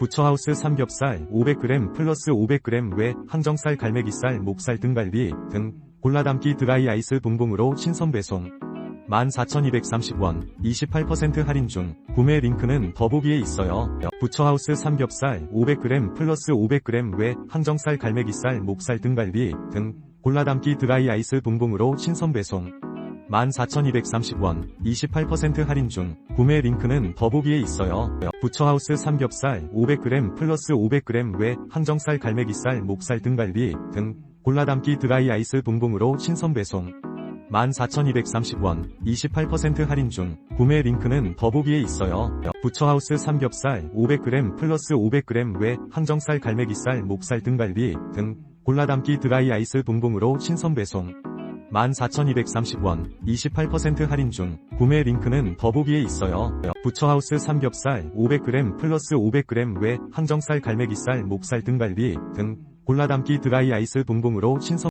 부처하우스 삼겹살 500g 플러스 500g 외 항정살 갈매기살 목살 등갈비 등 골라담기 드라이 아이스 봉봉으로 신선 배송 14,230원 28% 할인 중 구매 링크는 더보기에 있어요. 부처하우스 삼겹살 500g 플러스 500g 외 항정살 갈매기살 목살 등갈비 등 골라담기 드라이 아이스 봉봉으로 신선 배송 14,230원 28% 할인 중 구매 링크는 더보기에 있어요. 부처하우스 삼겹살 500g 플러스 500g 외 항정살 갈매기살 목살 등갈비 등 골라 담기 드라이 아이스 봉봉으로 신선 배송 14,230원 28% 할인 중 구매 링크는 더보기에 있어요. 부처하우스 삼겹살 500g 플러스 500g 외 항정살 갈매기살 목살 등갈비 등 골라 담기 드라이 아이스 봉봉으로 신선 배송 14,230원 28% 할인 중 구매 링크는 더보기에 있어요. 부처하우스 삼겹살 500g 플러스 500g 외 항정살 갈매기살 목살 등갈비 등 골라담기 드라이 아이스 봉봉으로 신선